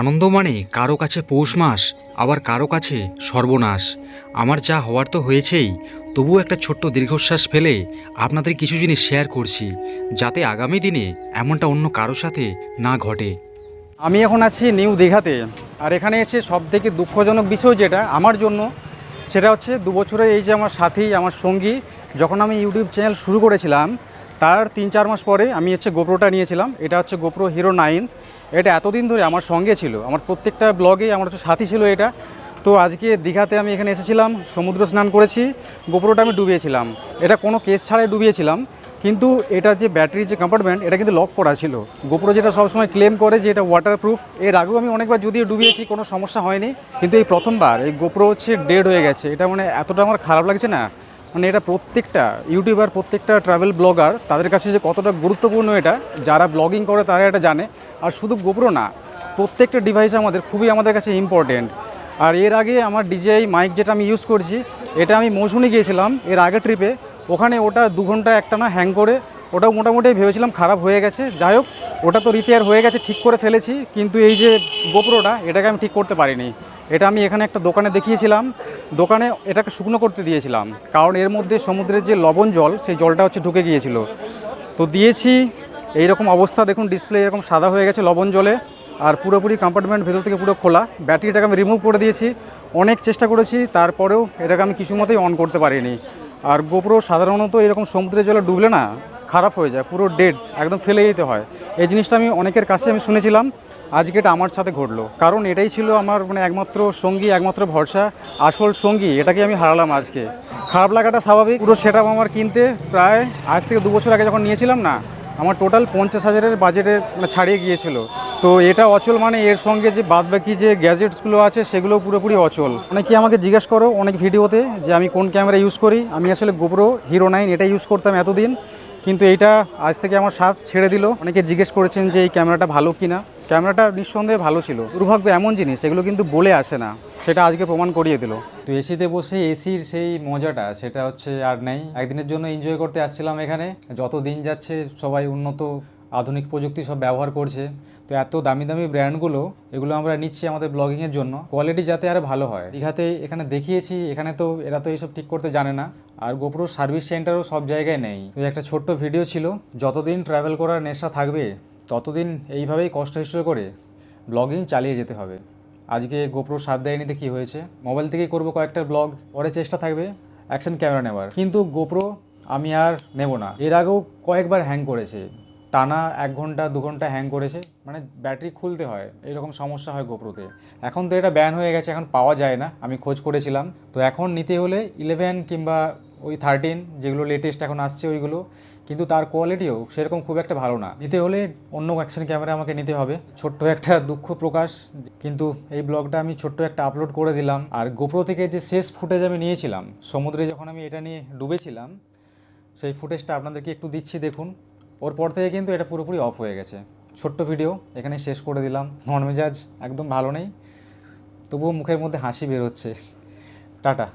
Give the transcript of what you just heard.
আনন্দ মানে কারও কাছে পৌষ মাস, আবার কারও কাছে সর্বনাশ। আমার যা হওয়ার তো হয়েছেই, তবুও একটা ছোট্ট দীর্ঘশ্বাস ফেলে আপনাদের কিছু জিনিস শেয়ার করছি, যাতে আগামী দিনে এমনটা অন্য কারও সাথে না ঘটে। আমি এখন আছি নিউ দীঘাতে, আর এখানে এসে সব থেকে দুঃখজনক বিষয় যেটা আমার জন্য, সেটা হচ্ছে দু বছরে এই যে আমার সাথী, আমার সঙ্গী, যখন আমি ইউটিউব চ্যানেল শুরু করেছিলাম তার তিন চার মাস পরে আমি হচ্ছে গোপ্রোটা নিয়েছিলাম। এটা হচ্ছে গোপ্রো হিরো নাইন। এটা এতদিন ধরে আমার সঙ্গে ছিল। আমার প্রত্যেকটা ব্লগে আমার হচ্ছে সাথী ছিল এটা। তো আজকে দীঘাতে আমি এখানে এসেছিলাম, সমুদ্র স্নান করেছি, গোপ্রোটা আমি ডুবিয়েছিলাম। এটা কোনো কেস ছাড়াই ডুবিয়েছিলাম। কিন্তু এটা যে ব্যাটারির যে কম্পার্টমেন্ট এটা কিন্তু লক করা ছিল। গোপ্রো যেটা সবসময় ক্লেম করে যে এটা ওয়াটারপ্রুফ এর আগেও আমি অনেকবার যদিও ডুবিয়েছি, কোনো সমস্যা হয়নি। কিন্তু এই প্রথমবার এই গোপ্রো হচ্ছে ডেড হয়ে গেছে। এটা মানে এতটা আমার খারাপ লাগছে না। মানে এটা প্রত্যেকটা ইউটিউবার, প্রত্যেকটা ট্রাভেল ব্লগার তাদের কাছে যে কতটা গুরুত্বপূর্ণ এটা, যারা ব্লগিং করে তারা এটা জানে। আর শুধু গোপ্রো না, প্রত্যেকটা ডিভাইস আমাদের খুবই আমাদের কাছে ইম্পর্টেন্ট আর এর আগে আমার ডিজিআই মাইক যেটা আমি ইউজ করছি, এটা আমি মৌসুমে গিয়েছিলাম এর আগে ট্রিপে ওখানে ওটা দু ঘণ্টা একটানা হ্যাং করে ওটা মোটামুটি ভেবেছিলাম খারাপ হয়ে গেছে। যাই হোক, ওটা তো রিপেয়ার হয়ে গেছে, ঠিক করে ফেলেছি। কিন্তু এই যে গোপ্রোটা এটাকে আমি ঠিক করতে পারিনি। এটা আমি এখানে একটা দোকানে দেখিয়েছিলাম। দোকানে এটাকে শুকনো করতে দিয়েছিলাম। কারণ এর মধ্যে সমুদ্রের যে লবণ জল, সেই জলটা হচ্ছে ঢুকে গিয়েছিল। তো দিয়েছি এই রকম অবস্থা দেখুন ডিসপ্লে এরকম সাদা হয়ে গেছে লবণ জলে। আর পুরোপুরি কম্পার্টমেন্ট ভেতর থেকে পুরো খোলা। ব্যাটারিটাকে আমি রিমুভ করে দিয়েছি। অনেক চেষ্টা করেছি, তারপরেও এটাকে আমি কিছু মতেই অন করতে পারিনি। আর গোপ্রো সাধারণত এরকম সমুদ্রের জলে ডুবলে না, খারাপ হয়ে যায়, পুরো ডেড একদম ফেলে যেতে হয়। এই জিনিসটা আমি অনেকের কাছে আমি শুনেছিলাম। আজকে এটা আমার সাথে ঘটলো। কারণ এটাই ছিল আমার মানে একমাত্র সঙ্গী, একমাত্র ভরসা, আসল সঙ্গী, এটাকে আমি হারালাম আজকে। খারাপ লাগাটা স্বাভাবিক, পুরো সেট আমার কিনতে প্রায় আজ থেকে দু বছর আগে যখন নিয়েছিলাম না, আমার টোটাল পঞ্চাশ হাজারের বাজেটে মানে ছাড়িয়ে গিয়েছিল। তো এটা অচল মানে এর সঙ্গে যে বাদবাকি যে গ্যাজেটসগুলো আছে, সেগুলো পুরোপুরি অচল। অনেকে আমাকে জিজ্ঞেস করো অনেক ভিডিওতে যে আমি কোন ক্যামেরা ইউজ করি। আমি আসলে গোপ্রো হিরো নাইন এটা ইউজ করতাম এতদিন। কিন্তু এইটা আজ থেকে আমার সাথ ছেড়ে দিল। অনেকে জিজ্ঞেস করেছেন যে এই ক্যামেরাটা ভালো কিনা। ক্যামেরাটা নিঃসন্দেহে ভালো ছিল। দুর্ভাগ্য এমন জিনিস, এগুলো কিন্তু বলে আসে না। সেটা আজকে প্রমাণ করিয়ে দিল। তো এসিতে বসে এসির সেই মজাটা, সেটা হচ্ছে আর নেই। একদিনের জন্য এনজয় করতে আসছিলাম এখানে। যত দিন যাচ্ছে সবাই উন্নত আধুনিক প্রযুক্তি সব ব্যবহার করছে। তো এত দামি দামি ব্র্যান্ডগুলো এগুলো আমরা নিচ্ছি আমাদের ব্লগিংয়ের জন্য। কোয়ালিটি যাতে আর ভালো হয়। দীঘাতে এখানে দেখিয়েছি, এখানে তো এরা তো এইসব ঠিক করতে জানে না। আর গোপ্রো সার্ভিস সেন্টারও সব জায়গায় নেই। তো একটা ছোট্ট ভিডিও ছিল, যতদিন ট্রাভেল করার নেশা থাকবে ততদিন এইভাবেই কষ্ট হিসেবে করে ব্লগিং চালিয়ে যেতে হবে। আজকে গোপ্রো সাত দেয়নিতে কী হয়েছে। মোবাইল থেকেই করব কয়েকটা ব্লগ, পরে চেষ্টা থাকবে অ্যাকশন ক্যামেরা নেওয়ার। কিন্তু গোপ্রো আমি আর নেব না। এর আগেও কয়েকবার হ্যাং করেছে। টানা এক ঘণ্টা, দু ঘণ্টা হ্যাং করেছে। মানে ব্যাটারি খুলতে হয়, এরকম সমস্যা হয় গোপ্রোতে। এখন তো এটা ব্যান হয়ে গেছে, এখন পাওয়া যায় না। আমি খোঁজ করেছিলাম। তো এখন নিতে হলে ইলেভেন কিংবা ওই থার্টিন যেগুলো লেটেস্ট এখন আসছে ওইগুলো, কিন্তু তার কোয়ালিটিও সেরকম খুব একটা ভালো না। নিতে হলে অন্য অ্যাকশন ক্যামেরা আমাকে নিতে হবে। ছোট্ট একটা দুঃখ প্রকাশ, কিন্তু এই ব্লগটা আমি ছোট্ট একটা আপলোড করে দিলাম। আর গোপ্রো থেকে যে শেষ ফুটেজ আমি নিয়েছিলাম, সমুদ্রে যখন আমি এটা নিয়ে ডুবেছিলাম, সেই ফুটেজটা আপনাদেরকে একটু দিচ্ছি দেখুন। ওর পর থেকে কিন্তু এটা পুরোপুরি অফ হয়ে গেছে। ছোট্ট ভিডিও এখানে শেষ করে দিলাম। নন মেজাজ একদম ভালো নেই, তবুও মুখের মধ্যে হাসি বের হচ্ছে টাটা।